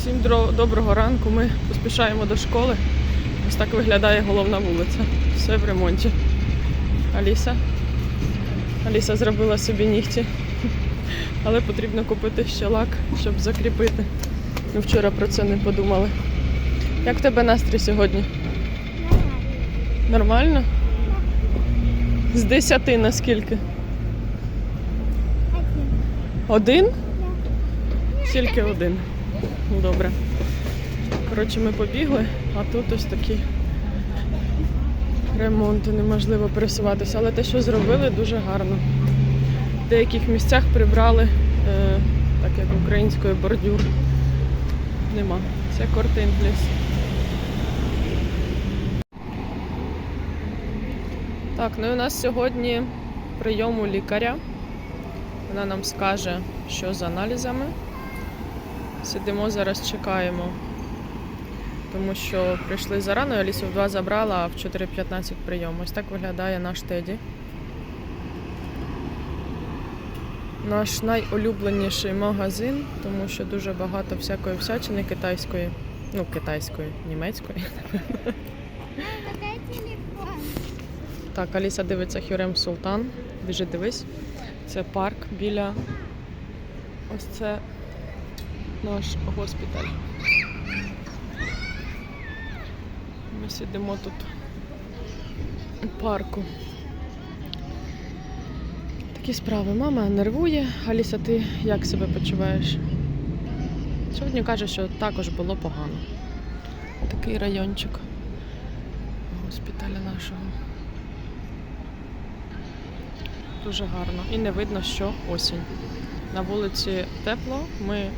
Всім доброго ранку. Ми поспішаємо до школи. Ось так виглядає головна вулиця. Все в ремонті. Аліса. Аліса зробила собі нігті. Але потрібно купити ще лак, щоб закріпити. Ми вчора про це не подумали. Як в тебе настрій сьогодні? Нормально? З 10 на скільки? Один? Тільки один. Добре. Коротше, ми побігли, а тут ось такі ремонти, неможливо пересуватися. Але те, що зробили, дуже гарно. В деяких місцях прибрали, е, так як українською бордюр. Нема. Це Кортингліс. Так, ну і у нас сьогодні прийом у лікаря. Вона нам скаже, що з аналізами. Сидимо зараз, чекаємо. Тому що прийшли зарано, я Алісу в 2 забрала, а в 4.15 прийом. Ось так виглядає наш Теді. Наш найулюбленіший магазин, тому що дуже багато всякої всячини китайської. Ну, китайської, німецької. Так, Аліса дивиться Хюрем Султан. Біжи, дивись. Це парк біля. Ось це наш госпіталь. Ми сидимо тут у парку. Такі справи. Мама нервує. Аліса, ти як себе почуваєш? Сьогодні каже, що також було погано. Такий райончик госпіталя нашого. Дуже гарно. І не видно, що осінь. На вулиці тепло. Ми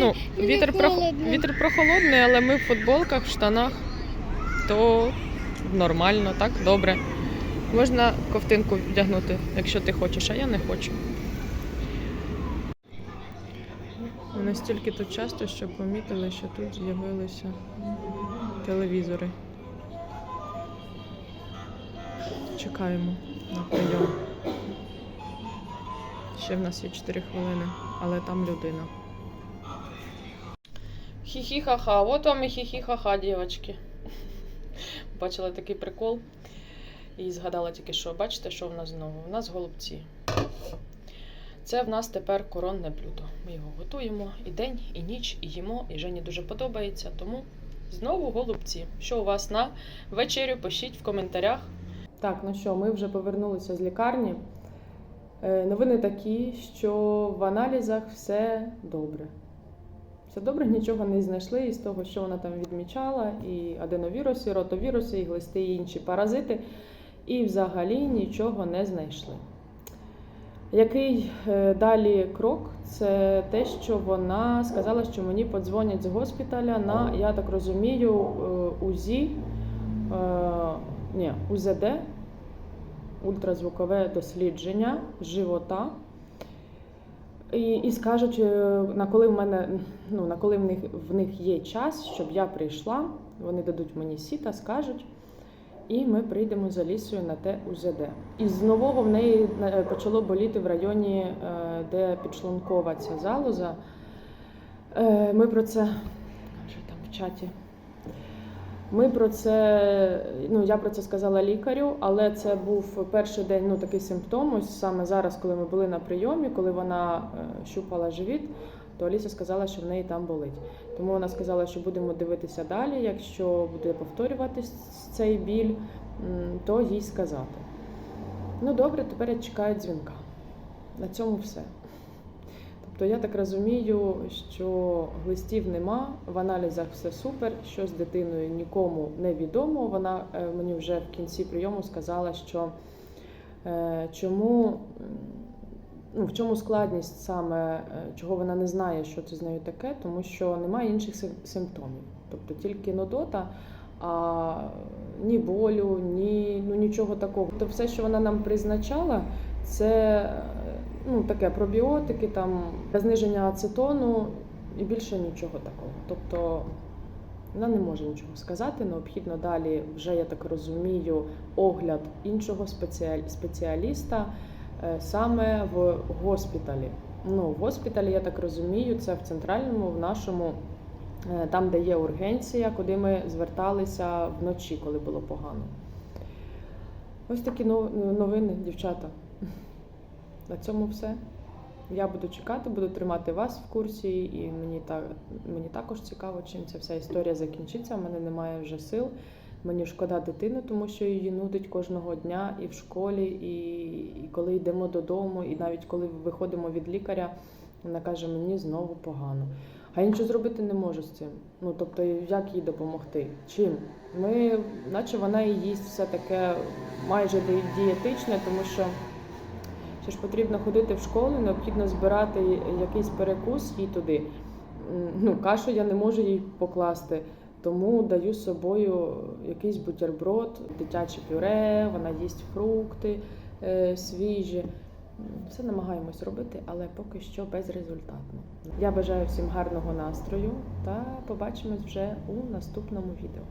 ну, вітер, прох... вітер прохолодний, але ми в футболках, в штанах, то нормально, так? Добре. Можна ковтинку вдягнути, якщо ти хочеш, а я не хочу. Ми настільки тут часто, що помітили, що тут з'явилися телевізори. Чекаємо на прийом. Ще в нас є 4 хвилини, але там людина. Хі-хі-ха-ха, от вам і хі-хі-ха-ха, дівчатки. Бачила такий прикол і згадала тільки, що бачите, що в нас знову? У нас голубці. Це в нас тепер коронне блюдо. Ми його готуємо і день, і ніч, і їмо, і Жені дуже подобається. Тому знову голубці. Що у вас на вечерю? Пишіть в коментарях. Так, ну що, ми вже повернулися з лікарні. Е, Новини такі, що в аналізах все добре. Все добре, нічого не знайшли із того, що вона там відмічала, і аденовіруси, і ротовіруси, і глисти, і інші паразити. І взагалі нічого не знайшли. Який е, далі крок? Це те, що вона сказала, що мені подзвонять з госпіталя на, я так розумію, е, УЗІ, е, ні, УЗД, ультразвукове дослідження живота. І, і скажуть, е, на коли в мене ну, на коли в них в них є час, щоб я прийшла, вони дадуть мені сіта, скажуть, і ми прийдемо за лісою на те УЗД. І з нового в неї е, почало боліти в районі, е, де підшлункова ця залоза. Ми про це що там в чаті. Ми про це, ну я про це сказала лікарю, але це був перший день ну, такий симптом. Ось саме зараз, коли ми були на прийомі, коли вона е, щупала живіт, то Аліса сказала, що в неї там болить. Тому вона сказала, що будемо дивитися далі. Якщо буде повторюватись цей біль, то їй сказати. Ну добре, тепер я дзвінка. На цьому все. Тобто я так розумію, що глистів нема, в аналізах все супер, що з дитиною нікому не відомо. Вона е, мені вже в кінці прийому сказала, що е, чому, ну, в чому складність саме, е, чого вона не знає, що це з нею таке, тому що немає інших сим- симптомів. Тобто тільки нудота, а ні болю, ні ну, нічого такого. Тобто все, що вона нам призначала, це ну, таке пробіотики, там зниження ацетону і більше нічого такого. Тобто вона не може нічого сказати. Необхідно далі, вже я так розумію, огляд іншого спеціаліста е, саме в госпіталі. Ну, в госпіталі, я так розумію, це в центральному, в нашому, е, там, де є ургенція, куди ми зверталися вночі, коли було погано. Ось такі новини, дівчата. На цьому все. Я буду чекати, буду тримати вас в курсі, і мені, та, мені також цікаво, чим ця вся історія закінчиться. У мене немає вже сил. Мені шкода дитини, тому що її нудить кожного дня і в школі, і, і коли йдемо додому, і навіть коли виходимо від лікаря, вона каже, мені знову погано. А я нічого зробити не можу з цим. Ну тобто, як їй допомогти? Чим? Ми, наче вона і їсть все таке майже ді- дієтичне, тому що ж потрібно ходити в школу, необхідно збирати якийсь перекус їй туди. Ну, кашу я не можу їй покласти, тому даю з собою якийсь бутерброд, дитяче пюре, вона їсть фрукти е, свіжі. Все намагаємось робити, але поки що безрезультатно. Я бажаю всім гарного настрою та побачимось вже у наступному відео.